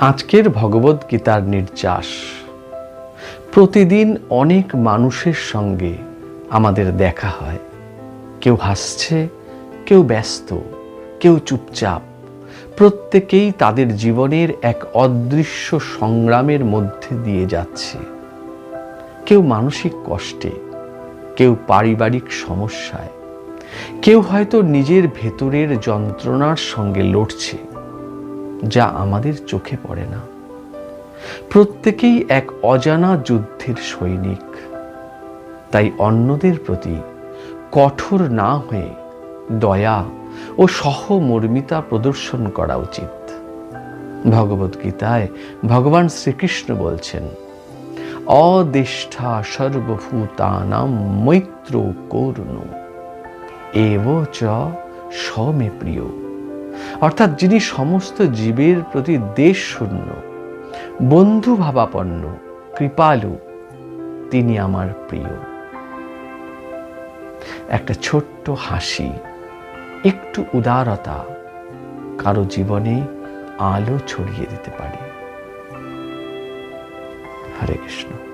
আজকের ভগবদ গীতার নির্যাস। প্রতিদিন অনেক মানুষের সঙ্গে আমাদের দেখা হয়। কেউ হাসছে, কেউ ব্যস্ত, কেউ চুপচাপ। প্রত্যেকেই তাদের জীবনের এক অদৃশ্য সংগ্রামের মধ্যে দিয়ে যাচ্ছে। কেউ মানসিক কষ্টে, কেউ পারিবারিক সমস্যায়, কেউ হয়তো নিজের ভেতরের যন্ত্রণার সঙ্গে লড়ছে। যা আমাদের চোখে পড়ে না। প্রত্যেকেই এক অজানা যুদ্ধের সৈনিক। তাই অন্যদের প্রতি কঠোর না হয়ে দয়া ও সহমর্মিতা প্রদর্শন করা উচিত। ভগবদ্গীতায় ভগবান শ্রীকৃষ্ণ বলছেন, অদেষ্ঠা সর্বভূতানাম মৈত্র করুণ। এব চ সমে প্রিয়। অর্থাৎ যিনি সমস্ত জীবের প্রতি দেশ শূন্য বন্ধু ভাবাপন্ন কৃপালু, তিনি আমার প্রিয়। একটা ছোট্ট হাসি, একটু উদারতা কারও জীবনে আলো ছড়িয়ে দিতে পারে। হরে কৃষ্ণ।